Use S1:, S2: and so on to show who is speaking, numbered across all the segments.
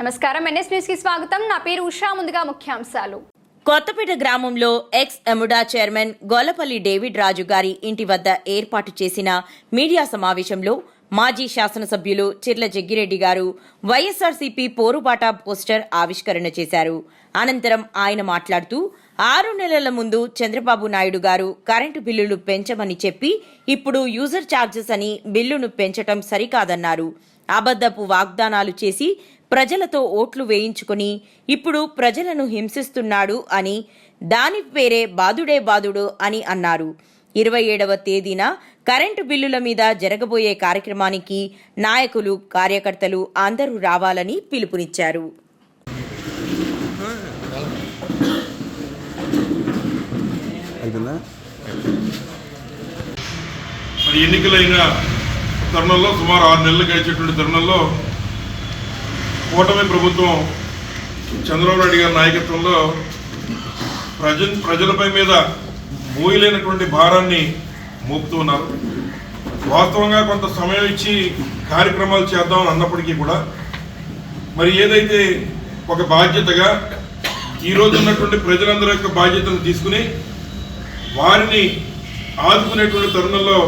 S1: నమస్కారం. ఎన్ఎస్ న్యూస్కి స్వాగతం. నా పేరు ఉషా. ముందుగా ముఖ్యాంశాలు.
S2: కొత్తపేట గ్రామంలో ఎక్స్ ఎముడా చైర్మన్ గోలపల్లి డేవిడ్ రాజు గారి ఇంటి వద్ద ఏర్పాటు చేసిన మీడియా సమావేశంలో మాజీ శాసనసభ్యులు చిర్ల జగ్గిరెడ్డి గారు వైఎస్ఆర్సీపీ పోరుబాట పోస్టర్ ఆవిష్కరణ చేశారు. అనంతరం ఆయన మాట్లాడుతూ ఆరు నెలల ముందు చంద్రబాబు నాయుడు గారు కరెంటు బిల్లులు పెంచమని చెప్పి ఇప్పుడు యూజర్ ఛార్జెస్ అని బిల్లును పెంచటం సరికాదన్నారు. అబద్ధపు వాగ్దానాలు చేసి ప్రజలతో ఓట్లు వేయించుకుని ఇప్పుడు ప్రజలను హింసిస్తున్నాడు అని దాని పేరే బాదుడే బాదుడు అని అన్నారు. ఇరవై ఏడవ తేదీన కరెంటు బిల్లుల మీద జరగబోయే కార్యక్రమానికి నాయకులు కార్యకర్తలు అందరూ రావాలని పిలుపునిచ్చారు.
S3: ఎన్నికలైన తరుణంలో సుమారు ఆరు నెలలు గడిచేటువంటి తరుణంలో కూటమి ప్రభుత్వం చంద్రబాబు నాయుడు గారి నాయకత్వంలో ప్రజ ప్రజలపై మీద మోయలేనటువంటి భారాన్ని మోపుతున్నారు వాస్తవంగా కొంత సమయం ఇచ్చి కార్యక్రమాలు చేద్దాం అన్నప్పటికీ కూడా మరి ఏదైతే ఒక బాధ్యతగా ఈ ఉన్నటువంటి ప్రజలందరి యొక్క బాధ్యతను తీసుకుని వారిని ఆదుకునేటువంటి తరుణంలో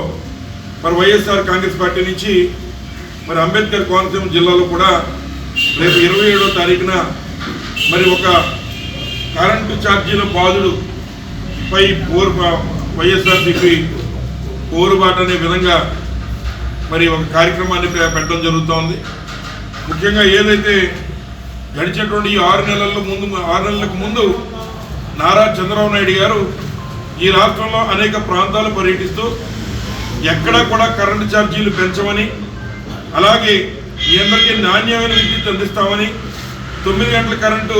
S3: మరి వైఎస్ఆర్ కాంగ్రెస్ పార్టీ నుంచి మరి అంబేద్కర్ కోనసీమ జిల్లాలో కూడా రేపు ఇరవై ఏడో తారీఖున మరి ఒక కరెంటు ఛార్జీల బాధుడు పై పోరు వైఎస్ఆర్సీపీ పోరుబాట అనే విధంగా మరి ఒక కార్యక్రమాన్ని పె- పెట్టడం జరుగుతోంది. ముఖ్యంగా ఏదైతే గడిచినటువంటి ఈ ఆరు నెలల ముందు ఆరు నెలలకు ముందు నారా చంద్రబాబు నాయుడు గారు ఈ రాష్ట్రంలో అనేక ప్రాంతాలు పర్యటిస్తూ ఎక్కడా కూడా కరెంటు ఛార్జీలు పెంచమని అలాగే ఈ అందరికీ నాణ్యమైన విద్యుత్ అందిస్తామని తొమ్మిది గంటల కరెంటు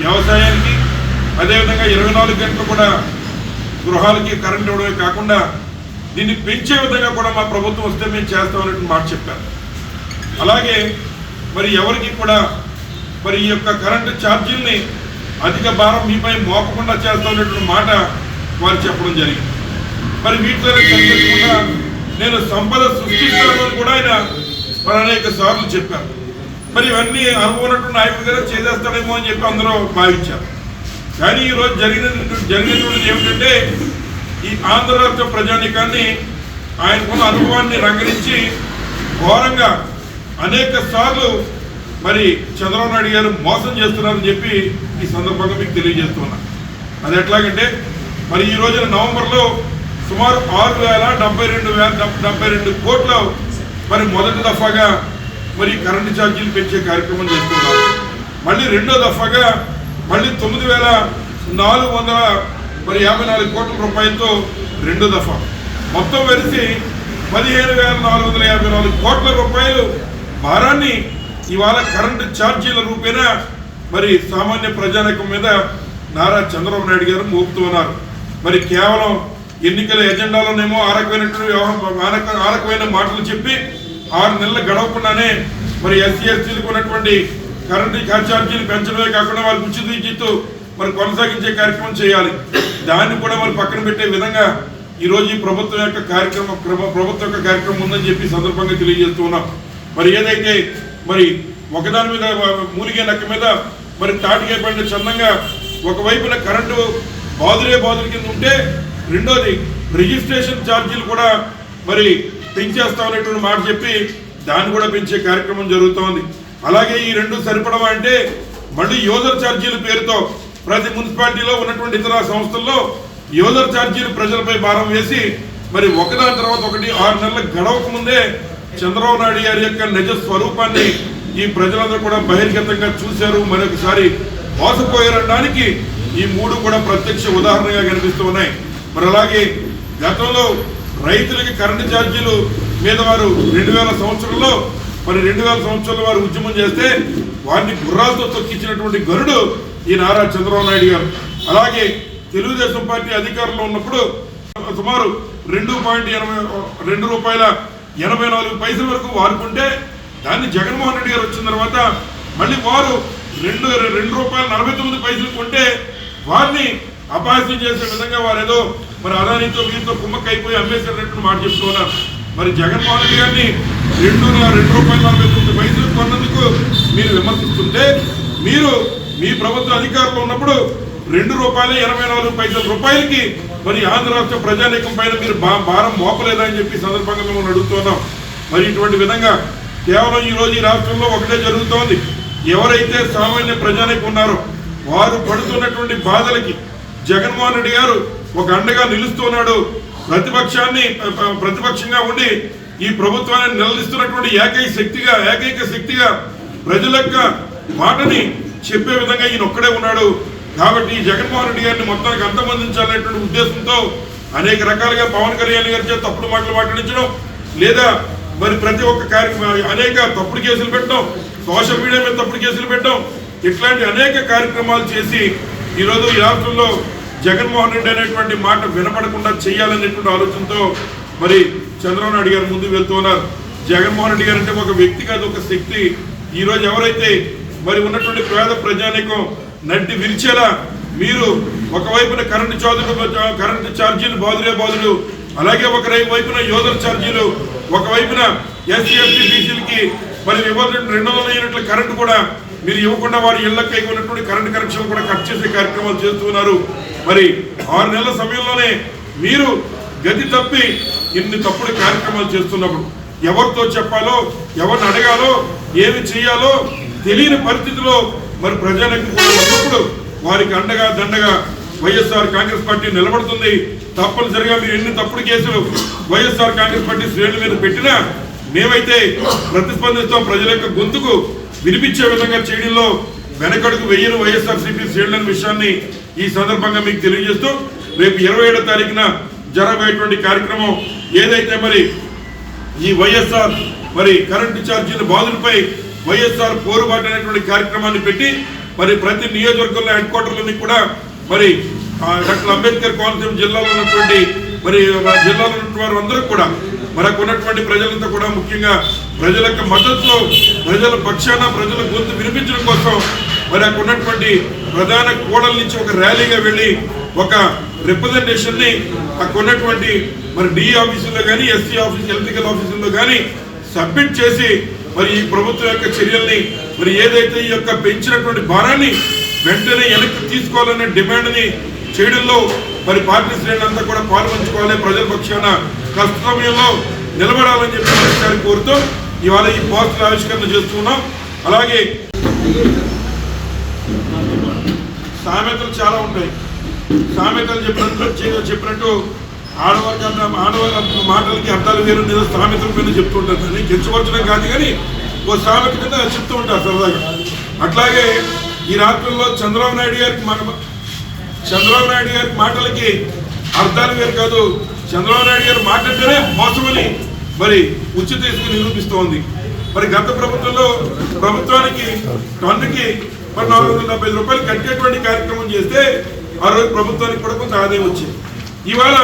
S3: వ్యవసాయానికి అదేవిధంగా ఇరవై నాలుగు గంటలు కూడా గృహాలకి కరెంట్ ఇవ్వడమే కాకుండా దీన్ని పెంచే విధంగా కూడా మా ప్రభుత్వం వస్తే మేము చేస్తామని మాట చెప్పారు. అలాగే మరి ఎవరికి కూడా మరి ఈ యొక్క కరెంటు ఛార్జీల్ని అధిక భారం మీపై మోపకుండా చేస్తామనేటువంటి మాట వారు చెప్పడం జరిగింది. మరి వీటిలోనే నేను సంపద సృష్టిస్తానని కూడా ఆయన అనేక సార్లు చెప్పారు మరి ఇవన్నీ అనుభవం ఉన్నట్టు నాయకుడు గారు చేసేస్తాడేమో అని చెప్పి అందరూ భావించారు. కానీ ఈరోజు జరిగిన జరిగినటువంటిది ఏమిటంటే ఈ ఆంధ్ర రాష్ట్ర ప్రజానికాన్ని ఆయనకున్న అనుభవాన్ని రంగరించి ఘోరంగా అనేక సార్లు మరి చంద్రబాబు నాయుడు గారు మోసం చేస్తున్నారని చెప్పి ఈ సందర్భంగా మీకు తెలియజేస్తున్నా. అది ఎట్లాగంటే మరి ఈ రోజున నవంబర్లో సుమారు ఆరు వేల డెబ్బై రెండు వేల డెబ్బై రెండు కోట్ల మరి మొదటి దఫాగా మరి కరెంటు ఛార్జీలు పెంచే కార్యక్రమం చేస్తున్నారు మళ్ళీ రెండో దఫాగా మళ్ళీ తొమ్మిది వేల నాలుగు వందల మరి యాభై నాలుగు కోట్ల రూపాయలతో రెండో దఫా. మొత్తం వెలిసి పదిహేను వేల నాలుగు వందల యాభై నాలుగు కోట్ల రూపాయలు భారాన్ని ఇవాళ కరెంటు ఛార్జీల రూపేణా మరి సామాన్య ప్రజానికం మీద నారా చంద్రబాబు నాయుడు గారు మోపుతూ ఉన్నారు. మరి కేవలం ఎన్నికల ఎజెండాలోనేమో ఆరకమైనటువంటి రకమైనటువంటి వ్యవహారం ఆ రకమైన మాటలు చెప్పి ఆరు నెలలు గడవకుండానే మరి ఎస్సీ ఎస్టీలకు ఉన్నటువంటి కరెంటు ఛార్జీలు పెంచడమే కాకుండా వాళ్ళు ఉచిత విద్యుత్తు మరి కొనసాగించే కార్యక్రమం చేయాలి. దాన్ని కూడా మరి పక్కన పెట్టే విధంగా ఈరోజు ఈ ప్రభుత్వం యొక్క కార్యక్రమం ప్రభ- ప్రభుత్వం యొక్క కార్యక్రమం ఉందని చెప్పి సందర్భంగా తెలియజేస్తూ ఉన్నాం. మరి ఏదైతే మరి ఒకదాని మీద మూలిగే నక్క మీద మరి తాటికే పడిన చందంగా ఒకవైపున కరెంటు బాధులే బాదుల కింద ఉంటే రెండోది రిజిస్ట్రేషన్ ఛార్జీలు కూడా మరి పెంచేస్తామనేటువంటి మాట చెప్పి దాన్ని కూడా పెంచే కార్యక్రమం జరుగుతోంది. అలాగే ఈ రెండు సరిపడవ అంటే మళ్ళీ యూజర్ ఛార్జీల పేరుతో ప్రతి మున్సిపాలిటీలో ఉన్నటువంటి ఇతర సంస్థల్లో యూజర్ ఛార్జీలు ప్రజలపై భారం వేసి మరి ఒకదాని తర్వాత ఒకటి ఆరు నెలల గడవక ముందే చంద్రబాబు నాయుడు గారి యొక్క నిజ స్వరూపాన్ని ఈ ప్రజలందరూ కూడా బహిర్గతంగా చూశారు. మరొకసారి మోసపోయారనడానికి ఈ మూడు కూడా ప్రత్యక్ష ఉదాహరణగా కనిపిస్తూ ఉన్నాయి. మరి అలాగే గతంలో రైతులకి కరెంటు ఛార్జీలు మీద వారు రెండు వేల సంవత్సరంలో మరి రెండు వేల సంవత్సరాల వారు ఉద్యమం చేస్తే వారిని గుర్రాలతో తొక్కించినటువంటి గరుడు ఈ నారా చంద్రబాబు నాయుడు గారు. అలాగే తెలుగుదేశం పార్టీ అధికారంలో ఉన్నప్పుడు సుమారు రెండు పాయింట్ ఎనభై రెండు రూపాయల ఎనభై నాలుగు పైసల వరకు వాడుకుంటే దాన్ని జగన్మోహన్ రెడ్డి గారు వచ్చిన తర్వాత మళ్ళీ వారు రెండు రెండు రూపాయల నలభై తొమ్మిది పైసలు కొంటే వారిని అపహాస్యం చేసే విధంగా వారు ఏదో మరి అదానితో వీరితో కుమ్మక్కైపోయి అయిపోయి అమ్మేసినట్టు మాట చెప్తున్నారు మరి జగన్మోహన్ రెడ్డి గారిని రెండు రెండు రూపాయల నలభై తొమ్మిది పైసలు కొన్నందుకు మీరు విమర్శిస్తుంటే మీరు మీ ప్రభుత్వ అధికారంలో ఉన్నప్పుడు రెండు రూపాయల ఎనభై నాలుగు పైసల రూపాయలకి మరి ఆంధ్ర రాష్ట్ర ప్రజానీకం పైన మీరు భా- భారం మోపలేదా అని చెప్పి సందర్భంగా మిమ్మల్ని అడుగుతున్నాం మరి ఇటువంటి విధంగా కేవలం ఈ రోజు ఈ రాష్ట్రంలో ఒకటే జరుగుతోంది. ఎవరైతే సామాన్య ప్రజానికి ఉన్నారో వారు పడుతున్నటువంటి బాధలకి జగన్మోహన్ రెడ్డి గారు ఒక అండగా నిలుస్తున్నాడు. ప్రతిపక్షాన్ని ప్రతిపక్షంగా ఉండి ఈ ప్రభుత్వాన్ని నిలదీస్తున్నటువంటి ఏకైక శక్తిగా ఏకైక శక్తిగా ప్రజల యొక్క మాటని చెప్పే విధంగా ఈయన ఒక్కడే ఉన్నాడు. కాబట్టి ఈ జగన్మోహన్ రెడ్డి గారిని మొత్తానికి అంతమందించాలనేటువంటి ఉద్దేశంతో అనేక రకాలుగా పవన్ కళ్యాణ్ గారి చేత తప్పుడు మాటలు మాట్లాడించడం లేదా మరి ప్రతి ఒక్క కార్యక్రమం అనేక తప్పుడు కేసులు పెట్టడం సోషల్ మీడియా మీద తప్పుడు కేసులు పెట్టడం ఇట్లాంటి అనేక కార్యక్రమాలు చేసి ఈరోజు ఈ రాష్ట్రంలో జగన్మోహన్ రెడ్డి అనేటువంటి మాట వినపడకుండా చేయాలనేటువంటి ఆలోచనతో మరి చంద్రబాబు నాయుడు గారు ముందుకు వెళ్తున్నారు జగన్మోహన్ రెడ్డి గారు అంటే ఒక వ్యక్తి కాదు ఒక శక్తి. ఈ రోజు ఎవరైతే మరి ఉన్నటువంటి పేద ప్రజానికం నడ్డి విరిచేలా మీరు ఒకవైపున కరెంటు చార్జీలు కరెంటు ఛార్జీలు బాదులే బాదులు అలాగే ఒక వైపున యోధుల ఛార్జీలు ఒకవైపున ఎస్సీ ఎస్టీ బీసీలకి మరి ఇవ్వాల్సిన రెండు వందల యూనిట్ల కరెంటు కూడా మీరు ఇవ్వకుండా వారి ఇళ్ళకి అయిపోయినటువంటి కరెంట్ కనెక్షన్ కూడా కట్ చేసే కార్యక్రమాలు చేస్తున్నారు మరి ఆరు నెలల సమయంలోనే మీరు గది తప్పి ఇన్ని తప్పుడు కార్యక్రమాలు చేస్తున్నప్పుడు ఎవరితో చెప్పాలో ఎవరిని అడగాలో ఏమి చేయాలో తెలియని పరిస్థితిలో మరి ప్రజలకు ఉన్నప్పుడు వారికి అండగా దండగా వైఎస్ఆర్ కాంగ్రెస్ పార్టీ నిలబడుతుంది. తప్పనిసరిగా మీరు ఎన్ని తప్పుడు కేసులు వైఎస్ఆర్ కాంగ్రెస్ పార్టీ శ్రేణుల మీద పెట్టినా మేమైతే ప్రతిస్పందిస్తాం ప్రజల యొక్క గొంతుకు. వినిపించే విధంగా చేయడంలో వెనకడుగు వెయ్యను వైఎస్ఆర్ చేయడం విషయాన్ని ఈ సందర్భంగా మీకు తెలియజేస్తూ రేపు ఇరవై ఏడో తారీఖున జరగబోయేటువంటి కార్యక్రమం ఏదైతే మరి ఈ వైఎస్ఆర్ మరి కరెంటు ఛార్జీల బాధలపై వైఎస్ఆర్ పోరుబాటు అనేటువంటి కార్యక్రమాన్ని పెట్టి మరి ప్రతి నియోజకవర్గంలో హెడ్ క్వార్టర్లని కూడా మరి డాక్టర్ అంబేద్కర్ కోనసీమ జిల్లాలో ఉన్నటువంటి మరి జిల్లాలో ఉన్నటువంటి వారు అందరూ కూడా మనకు ఉన్నటువంటి ప్రజలంతా కూడా ముఖ్యంగా ప్రజల యొక్క ప్రజల పక్షాన ప్రజల గొంతు వినిపించడం కోసం మరి అక్కడ ఉన్నటువంటి ప్రధాన కోడల నుంచి ఒక ర్యాలీగా వెళ్ళి ఒక రిప్రజెంటేషన్ని అక్కడ ఉన్నటువంటి మరి డి ఆఫీసుల్లో కానీ ఎస్సీ ఆఫీస్ ఎలక్ట్రికల్ ఆఫీసుల్లో కానీ సబ్మిట్ చేసి మరి ఈ ప్రభుత్వం యొక్క చర్యల్ని మరి ఏదైతే ఈ యొక్క పెంచినటువంటి భారాన్ని వెంటనే వెనక్కి తీసుకోవాలనే డిమాండ్ని చేయడంలో మరి పార్టీ శ్రేణులంతా కూడా పాల్పంచుకోవాలి ప్రజల పక్షాన కష్ట సమయంలో నిలబడాలని చెప్పి మరొకసారి కోరుతూ ఇవాళ ఈ పోస్టుల ఆవిష్కరణ చేస్తున్నాం. అలాగే సామెతలు చాలా ఉంటాయి. సామెతలు చెప్పినట్టు చెప్పినట్టు ఆడవారికి ఆడవాళ్ళ మాటలకి అర్థాలు వేరు నేను సామెతల పైన చెప్తుంటాను కానీ గెలిచిపరచడం కాదు కానీ ఓ సామెత కింద చెప్తూ ఉంటారు సరదాగా. అట్లాగే ఈ రాత్రుల్లో చంద్రబాబు నాయుడు గారికి మన చంద్రబాబు నాయుడు గారి మాటలకి అర్థాలు వేరు కాదు. చంద్రబాబు నాయుడు గారు మాట్లాడితేనే మోసమని మరి ఉచిత తీసుకుని నిరూపిస్తోంది. మరి గత ప్రభుత్వంలో ప్రభుత్వానికి టన్నుకి మరి నాలుగు వందల డెబ్బై రూపాయలు కట్టేటువంటి కార్యక్రమం చేస్తే ఆ రోజు ప్రభుత్వానికి కూడా కొంత ఆదాయం వచ్చింది. ఇవాళ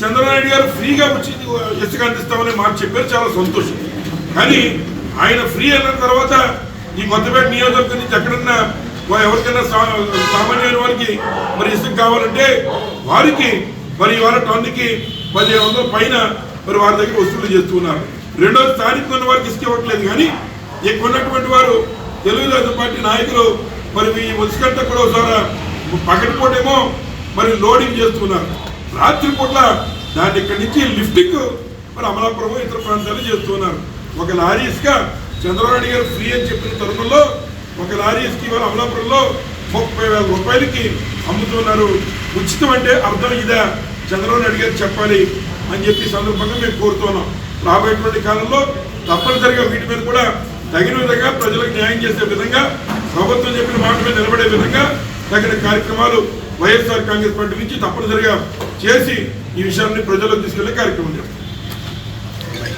S3: చంద్రబాబు నాయుడు గారు ఫ్రీగా వచ్చి ఇసుక అందిస్తామని మాట చెప్పారు. చాలా సంతోషం. కానీ ఆయన ఫ్రీ అయిన తర్వాత ఈ కొత్తపేట నియోజకవర్గం నుంచి ఎక్కడన్నా ఎవరికైనా సా- సామాన్యమైన వారికి మరి ఇసుక కావాలంటే వారికి మరి ఇవాళ టన్నుకి పదిహేను వందల పైన మరి వారి దగ్గర వసూలు చేస్తున్నారు. రెండోది స్థానిక ఉన్న వారికి ఇసుక ఇవ్వట్లేదు కానీ ఎక్కువ ఉన్నటువంటి వారు తెలుగుదేశం పార్టీ నాయకులు మరి మీ ఇసుకంతా కూడా ఒకసారి పగటిపూటేమో మరి లోడింగ్ చేస్తున్నారు. రాత్రిపూట దాన్ని ఇక్కడి నుంచి లిఫ్టింగ్ మరి అమలాపురం ఇతర ప్రాంతాలు చేస్తున్నారు. ఒక లారీ ఇసుక చంద్రబాబు నాయుడు గారు ఫ్రీ అని చెప్పిన తరుణంలో ఒక లారీ ఇసుక ఇవాళ అమలాపురంలో ముప్పై వేల రూపాయలకి అమ్ముతున్నారు. ఉచితం అంటే అర్థం ఇదా. చంద్రబాబు అడిగారు చెప్పాలి అని చెప్పి సందర్భంగా మేము కోరుతున్నాం. రాబోయేటువంటి కాలంలో తప్పనిసరిగా వీటి మీద కూడా తగిన విధంగా ప్రజలకు న్యాయం చేసే విధంగా ప్రభుత్వం చెప్పిన మాట మీద నిలబడే విధంగా తగిన కార్యక్రమాలు వైఎస్ఆర్ కాంగ్రెస్ పార్టీ నుంచి తప్పనిసరిగా చేసి ఈ విషయాన్ని ప్రజలకు తీసుకెళ్ళే కార్యక్రమం చేస్తాం.